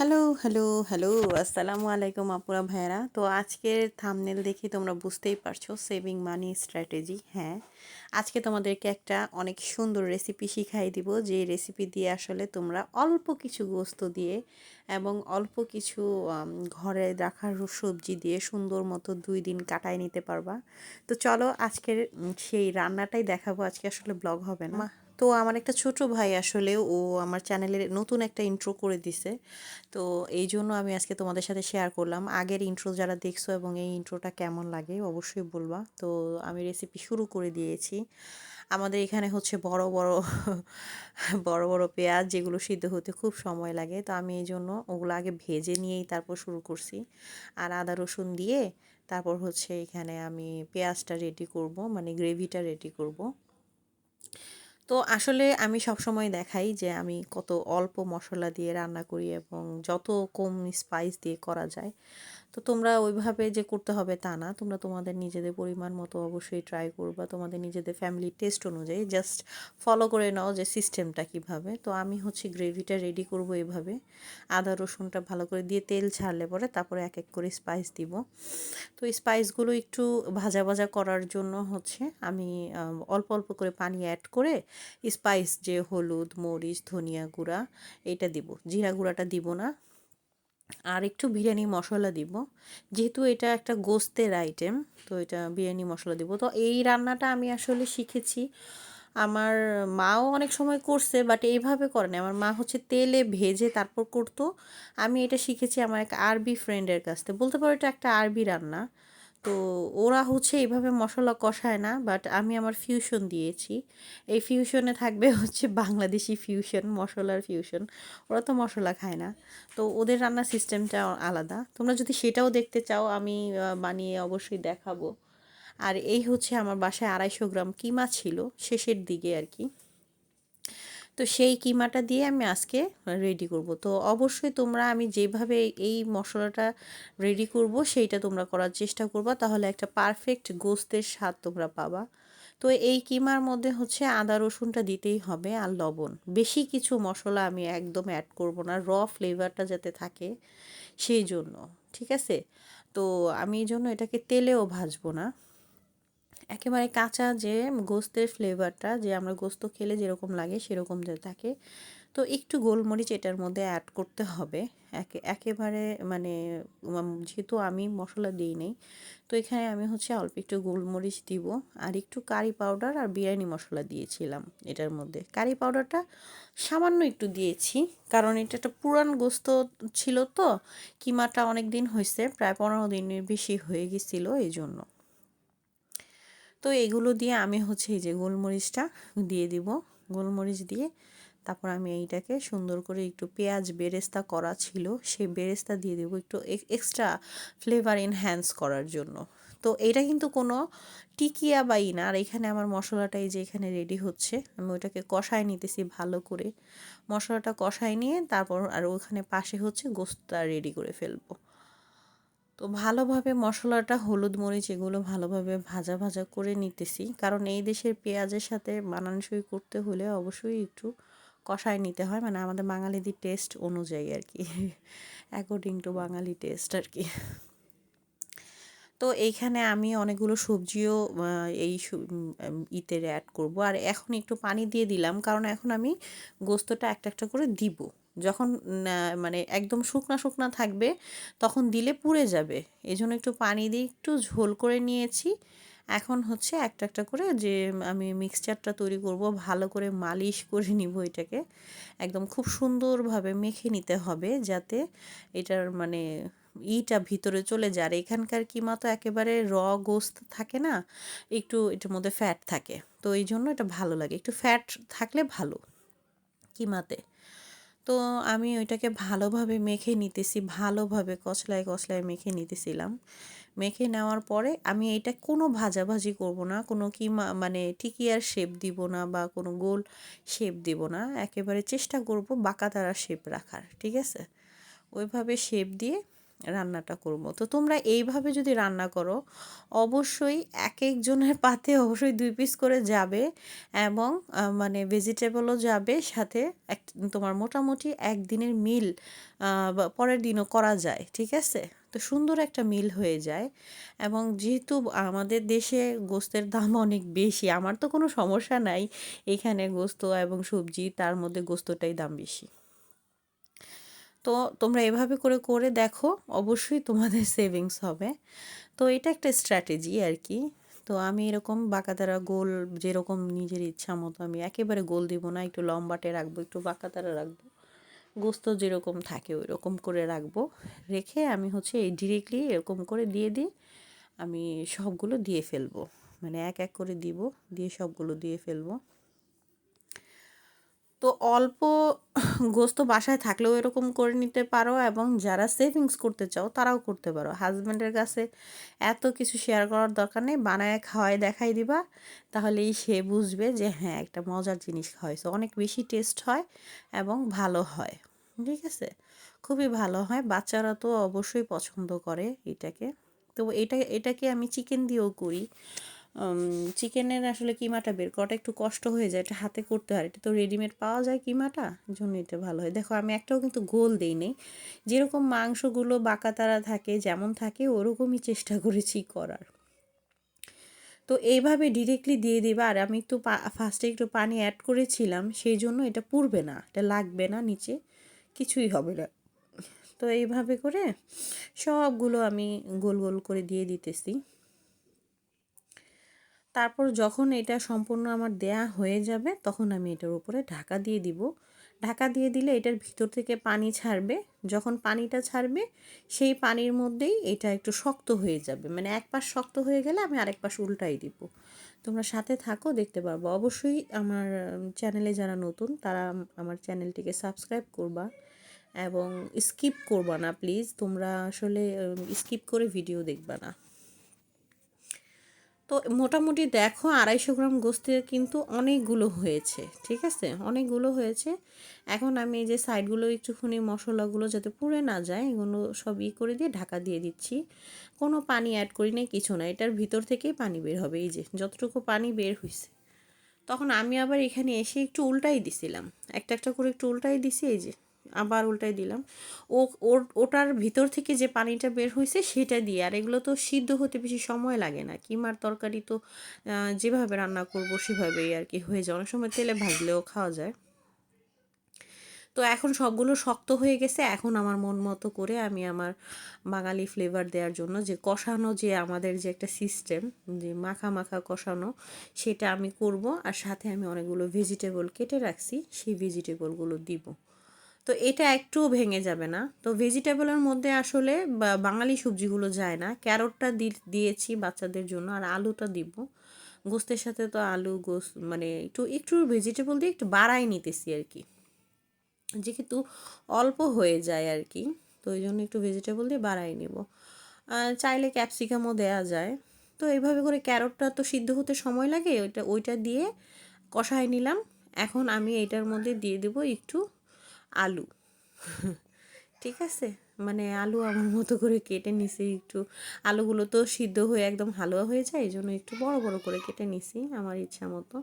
Hello hello hello. আসসালামু আলাইকুম আপুরা ভাইরা তো আজকের থামনেল দেখি তোমরা বুঝতেই পারছ সেভিং মানি স্ট্র্যাটেজি হ্যাঁ। আজকে তোমাদেরকে একটা অনেক সুন্দর রেসিপি শিখাই দিব, যে রেসিপি দিয়ে আসলে তোমরা অল্প কিছু গোস্ত দিয়ে এবং অল্প কিছু ঘরে রাখার সবজি দিয়ে সুন্দর মতো দুই দিন কাটায় নিতে পারবা। তো চলো আজকের সেই রান্নাটাই দেখাবো। আজকে আসলে ব্লগ হবে না। তো আমার একটা ছোট ভাই আসলে ও আমার চ্যানেলে নতুন একটা ইন্ট্রো করে দিছে। তো এই জন্য আমি আজকে তোমাদের সাথে শেয়ার করলাম। আগের ইন্ট্রো যারা দেখছ এবং এই ইন্ট্রোটা কেমন লাগে অবশ্যই বলবা। তো আমি রেসিপি শুরু করে দিয়েছি। আমাদের এখানে হচ্ছে বড় বড় বড় বড় পেঁয়াজ যেগুলো সিদ্ধ হতে খুব সময় লাগে। তো আমি এই জন্য ওগুলো আগে ভেজে নিয়েই তারপর শুরু করছি। আর আদা, রসুন দিয়ে তারপর হচ্ছে এখানে আমি পেঁয়াজটা রেডি করব মানে গ্রেভিটা রেডি করব। তো আসলে আমি সবসময় দেখাই যে আমি কত অল্প মশলা দিয়ে রান্না করি এবং যত কম স্পাইস দিয়ে করা যায়। তো তোমরা ওইভাবে যে করতে হবে তা না। তোমরা তোমাদের নিজেদের পরিমাণ মতো অবশ্যই ট্রাই করবা। তোমাদের নিজেদের ফ্যামিলির টেস্ট অনুযায়ী জাস্ট ফলো করে নাও যে সিস্টেমটা কীভাবে। তো আমি হচ্ছে গ্রেভিটা রেডি করব এভাবে। আদা, রসুনটা ভালো করে দিয়ে তেল ছাড়লে পরে তারপরে এক এক করে স্পাইস দিব। তো এই স্পাইসগুলো একটু ভাজা ভাজা করার জন্য হচ্ছে আমি অল্প অল্প করে পানি অ্যাড করে স্পাইস যে হলুদ, মরিচ, ধনিয়া গুঁড়া এটা দিব। জিরা গুঁড়াটা দিব না। আর একটু বিরিয়ানি মশলা দিব। যেহেতু এটা একটা গোস্তের আইটেম তো এটা বিরিয়ানি মশলা দিব। তো এই রান্নাটা আমি আসলে শিখেছি। আমার মাও অনেক সময় করছে বাট এইভাবে করে না আমার মা হচ্ছে তেলে ভেজে তারপর করতো। আমি এটা শিখেছি আমার এক আরবি ফ্রেন্ডের কাছ থেকে। বলতে পারো এটা একটা আরবি রান্না। তো ওরা হচ্ছে এইভাবে মশলা কষায় না বাট আমি আমার ফিউশন দিয়েছি। এই ফিউশনে থাকবে হচ্ছে বাংলাদেশি ফিউশন মশলার ফিউশন ওরা তো মশলা খায় না। তো ওদের রান্নার সিস্টেমটা আলাদা। তোমরা যদি সেটাও দেখতে চাও, আমি বানিয়ে অবশ্যই দেখাবো। আর এই হচ্ছে আমার বাসায় আড়াইশো গ্রাম কিমা ছিল, শেষের দিকে আর কি। তো সেই কিমাটা দিয়ে আমি আজকে রেডি করব। তো অবশ্যই তোমরা আমি যেভাবে এই মশলাটা রেডি করব, সেইটা তোমরা করার চেষ্টা করবা। তাহলে একটা পারফেক্ট গোস্তের স্বাদ তোমরা পাবা। তো এই কিমার মধ্যে হচ্ছে আদা, রসুনটা দিতেই হবে আর লবণ। বেশি কিছু মশলা আমি একদম অ্যাড করব না র ফ্লেভারটা যাতে থাকে সেই জন্য, ঠিক আছে? তো আমি এই জন্য এটাকে তেলেও ভাজবো না। একেবারে কাঁচা যে গোস্তের ফ্লেভারটা যে আমরা গোস্ত খেলে যেরকম লাগে সেরকম যে থাকে। তো একটু গোলমরিচ এটার মধ্যে অ্যাড করতে হবে। একে, একেবারে মানে যেহেতু আমি মশলা দিই নেই, তো এখানে আমি হচ্ছে অল্প একটু গোলমরিচ দিব। আর একটু কারি পাউডার আর বিরিয়ানি মশলা দিয়েছিলাম এটার মধ্যে। কারি পাউডারটা সামান্য একটু দিয়েছি, কারণ এটা একটা পুরান গোস্ত ছিল তো, কিমাটা অনেক দিন হয়েছে প্রায় পনেরো দিনের বেশি হয়ে গেছিল এই জন্য তো এগুলো দিয়ে আমি হচ্ছে এই যে গোলমরিচটা দিয়ে দিব। গোলমরিচ দিয়ে তারপর আমি এইটাকে সুন্দর করে একটু পেঁয়াজ বেরেস্তা করা ছিল, সেই বেরেস্তা দিয়ে দেবো একটু এক্সট্রা ফ্লেভার এনহ্যান্স করার জন্য। তো এটা কিন্তু কোনো টিকিয়া বা ই না, আর এখানে আমার মশলাটা এই যে এখানে রেডি হচ্ছে, আমি ওইটাকে কষায় নিতেছি ভালো করে। মশলাটা কষায় নিয়ে তারপর আর ওখানে পাশে হচ্ছে গোস্তা রেডি করে ফেলব। তো ভালোভাবে মশলাটা হলুদ মরিচ এগুলো ভালোভাবে ভাজা ভাজা করে নিতেছি। কারণ এই দেশের পেঁয়াজের সাথে মানানসই করতে হলে অবশ্যই একটু কষায় নিতে হয়। মানে আমাদের বাঙালিদের টেস্ট অনুযায়ী আর কি অ্যাকর্ডিং টু বাঙালি টেস্ট আর কি তো এইখানে আমি অনেকগুলো সবজিও এই ইতে অ্যাড করব। আর এখন একটু পানি দিয়ে দিলাম। কারণ এখন আমি গোস্তটা একটা একটা করে দিব। যখন মানে একদম শুকনা শুকনা থাকবে, তখন দিলে পুড়ে যাবে। এই জন্য একটু পানি দিয়ে একটু ঝোল করে নিয়েছি। এখন হচ্ছে একটা একটা করে যে আমি মিক্সচারটা তৈরি করব, ভালো করে মালিশ করে নিব এটাকে। একদম খুব সুন্দরভাবে মেখে নিতে হবে যাতে এটার মানে ইটা ভিতরে চলে যায়। আর এখানকার কিমা তো একেবারে র গোস্ত থাকে না, একটু এটার মধ্যে ফ্যাট থাকে। তো এই জন্য এটা ভালো লাগে। একটু ফ্যাট থাকলে ভালো, কিমাতে। তো আমি ওইটাকে ভালোভাবে মেখে নিতেছি, ভালোভাবে কচলায় কচলায় মেখে নিতেছিলাম। মেখে নেওয়ার পরে আমি এটা কোনো ভাজাভাজি করব না, কোনো কি মানে টিকিয়ার শেপ দিব না বা কোনো গোল শেপ দিব না। একেবারে চেষ্টা করব বাঁকা তারা শেপ রাখার, ঠিক আছে? ওইভাবে শেপ দিয়ে রান্নাটা করব। তো তোমরা এইভাবে যদি রান্না করো, অবশ্যই এক একজনের পাতে অবশ্যই দুই পিস করে যাবে এবং মানে ভেজিটেবলও যাবে, সাথে এক, তোমার মোটামুটি একদিনের মিল পরের দিনও করা যায়, ঠিক আছে? তো সুন্দর একটা মিল হয়ে যায় এবং যেহেতু আমাদের দেশে গোস্তের দাম অনেক বেশি, আমার তো কোনো সমস্যা নাই এখানে গোস্ত এবং সবজি, তার মধ্যে গোস্তটাই দাম বেশি। তো তোমরা এভাবে করে করে দেখো, অবশ্যই তোমাদের সেভিংস হবে। তো এটা একটা স্ট্র্যাটেজি আর কি তো আমি এরকম বাঁকাতারা গোল যেরকম নিজের ইচ্ছা মতো আমি একেবারে গোল দিব না, একটু লম্বাটে রাখব, একটু বাঁকাতারা রাখব। গোস্ত যেরকম থাকে ওই রকম করে রাখব। রেখে আমি হচ্ছে এই ডিরেক্টলি এরকম করে দিয়ে দিই, আমি সবগুলো দিয়ে ফেলব। মানে এক এক করে দিব, দিয়ে সবগুলো দিয়ে ফেলব। তো অল্প গোস্ত বাসায় থাকলেও এরকম করে নিতে পারো এবং যারা সেভিংস করতে চাও তারাও করতে পারো। হাজব্যান্ডের কাছে এত কিছু শেয়ার করার দরকার নেই, বানায় খাওয়ায় দেখাই দিবা, তাহলেই সে বুঝবে যে হ্যাঁ একটা মজার জিনিস খাওয়াইছে অনেক বেশি টেস্ট হয় এবং ভালো হয়, ঠিক আছে? খুবই ভালো হয়, বাচ্চারা তো অবশ্যই পছন্দ করে এটাকে। তো এটা, এটাকে আমি চিকেন দিয়েও করি। চিকেনের আসলে কিমাটা বের করাটা একটু কষ্ট হয়ে যায়, এটা হাতে করতে হয়। এটা তো রেডিমেড পাওয়া যায় কিমাটা? জন্য এটা ভালো হয়। দেখো, আমি একটাও কিন্তু গোল দিই নেই। যেরকম মাংসগুলো বাঁকা তারা থাকে, যেমন থাকে, ওরকমই চেষ্টা করেছি করার। তো এইভাবে ডিরেক্টলি দিয়ে দেবে। আর আমি একটু ফার্স্টে একটু পানি অ্যাড করেছিলাম, সেই জন্য এটা পুড়বে না, এটা লাগবে না নিচে, কিছুই হবে না। তো এইভাবে করে সবগুলো আমি গোল গোল করে দিয়ে দিতেছি। তারপর যখন এটা সম্পূর্ণ আমার দেয়া হয়ে যাবে, তখন আমি এটার উপরে ঢাকা দিয়ে দিব। ঢাকা দিয়ে দিলে এটার ভিতর থেকে পানি ছাড়বে। যখন পানিটা ছাড়বে, সেই পানির মধ্যেই এটা একটু শক্ত হয়ে যাবে। মানে এক পাশ শক্ত হয়ে গেলে আমি আরেক পাশ উল্টাই দিব। তোমরা সাথে থাকো, দেখতে পারব। অবশ্যই আমার চ্যানেলে যারা নতুন, তারা আমার চ্যানেলটিকে সাবস্ক্রাইব করবা এবং স্কিপ করবা না, প্লিজ। তোমরা আসলে স্কিপ করে ভিডিও দেখবা না। তো মোটামুটি দেখো আড়াইশো গ্রাম গোস্তে কিন্তু অনেকগুলো হয়েছে, ঠিক আছে? অনেকগুলো হয়েছে। এখন আমি এই যে সাইডগুলো একটুখানি মশলাগুলো যাতে পুড়ে না যায়, এগুলো সব ই করে দিয়ে ঢাকা দিয়ে দিচ্ছি। কোনো পানি অ্যাড করি নাই, কিছু না। এটার ভিতর থেকেই পানি বের হবে, এই যে যতটুকু পানি বের হয়েছে তখন আমি আবার এখানে এসে একটু উল্টাই দিছিলাম। একটা একটা করে একটু উল্টাই দিছি, এই যে আবার উল্টাই দিলাম। ও, ওর, ওটার ভিতর থেকে যে পানিটা বের হয়েছে সেটা দিয়ে, আর এগুলো তো সিদ্ধ হতে বেশি সময় লাগে না। কিমার তরকারি তো যেভাবে রান্না করব সেভাবেই আর কি হয়ে যায়। অনেক সময় তেলে ভাজলেও খাওয়া যায়। তো এখন সবগুলো শক্ত হয়ে গেছে। এখন আমার মন মতো করে আমি আমার বাঙালি ফ্লেভার দেওয়ার জন্য যে কষানো যে আমাদের যে একটা সিস্টেম যে মাখা মাখা কষানো, সেটা আমি করব। আর সাথে আমি অনেকগুলো ভেজিটেবল কেটে রাখছি, সেই ভেজিটেবলগুলো দিব। তো এটা একটুও ভেঙে যাবে না। তো ভেজিটেবলের মধ্যে আসলে বাঙালি সবজিগুলো যায় না। ক্যারটটা দিয়েছি বাচ্চাদের জন্য আর আলুটা দিব। গোস্তের সাথে তো আলু, গোস মানে একটু একটু ভেজিটেবল দিয়ে একটু বাড়াই নিতেছি আর কি। যেহেতু অল্প হয়ে যায় আর কি, তো ওই জন্য একটু ভেজিটেবল দিয়ে বাড়াই নেব। চাইলে ক্যাপসিকামও দেওয়া যায়। তো এইভাবে করে ক্যারটটা তো সিদ্ধ হতে সময় লাগে, ওইটা ওইটা দিয়ে কষাই নিলাম। এখন আমি এটার মধ্যে দিয়ে দেবো একটু আলু। ঠিক আছে? মানে আলু আমার মতো করে কেটে নিছি একটু। আলুগুলো তো সিদ্ধ হয়ে একদম হালুয়া হয়ে যায়, এই জন্য একটু বড় বড় করে কেটে নিছি আমার ইচ্ছা মতো।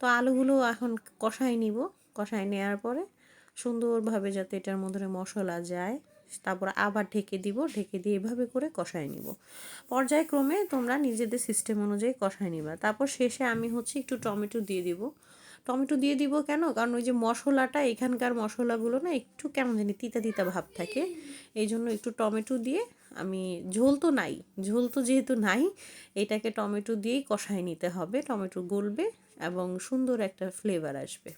তো আলুগুলো এখন কষাই নিব। কষাই নেওয়ার পরে সুন্দরভাবে যাতে এটার মধ্যে মশলা যায়, তারপর আবার ঢেকে দিব। ঢেকে দিয়ে এভাবে করে কষাই নিব। পর্যায়ক্রমে তোমরা নিজেদের সিস্টেম অনুযায়ী কষাই নিবা। তারপর শেষে আমি হচ্ছে একটু টমেটো দিয়ে দিব। টমেটো দিয়ে দিব কেন? কারণ ওই যে মশলাটা, এখানকার মশলাগুলো না একটু কেমন জানি তিতা তিতা ভাব থাকে। এই জন্য একটু টমেটো দিয়ে আমি, ঝোল তো নাই, ঝোল তো যেহেতু নাই, এটাকে টমেটো দিয়েই কষায় নিতে হবে। টমেটো গলবে এবং সুন্দর একটা ফ্লেভার আসবে।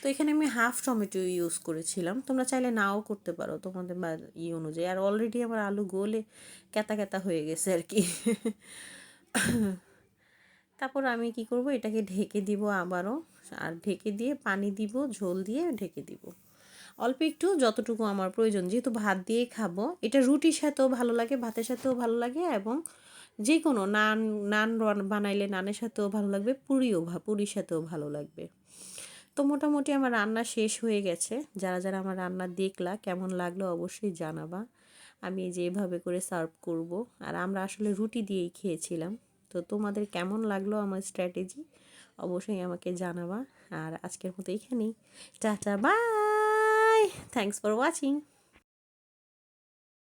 তো এখানে আমি হাফ টমেটো ইউজ করেছিলাম। তোমরা চাইলে নাও করতে পারো তোমাদের বা ই অনুযায়ী। আর অলরেডি আমার আলু গলে ক্যাতা ক্যাতা হয়ে গেছে আর কি। তারপর আমি কি করব? এটাকে ঢেকে দিব আবারও। আর ঢেকে দিয়ে পানি দিব, ঝোল দিয়ে ঢেকে দিব। অল্প একটু যতটুকু আমার প্রয়োজন। যেহেতু ভাত দিয়ে খাব, এটা রুটির সাথেও ভালো লাগে, ভাতের সাথেও ভালো লাগে এবং যে কোনো নান নান বানাইলে নানের সাথেও ভালো লাগবে, পুরিও পুরির সাথেও ভালো লাগবে। তো মোটামুটি আমার রান্না শেষ হয়ে গেছে। যারা যারা আমার রান্না দেখলা, কেমন লাগল অবশ্যই জানাবা। আমি এই যে এভাবে করে সার্ভ করব। আর আমরা আসলে রুটি দিয়েই খেয়েছিলাম। তো তোমাদের কেমন লাগল আমার স্ট্র্যাটেজি অবশ্যই আমাকে জানাবা। আর আজকের মতো এখানেই। Tata bye thanks for watching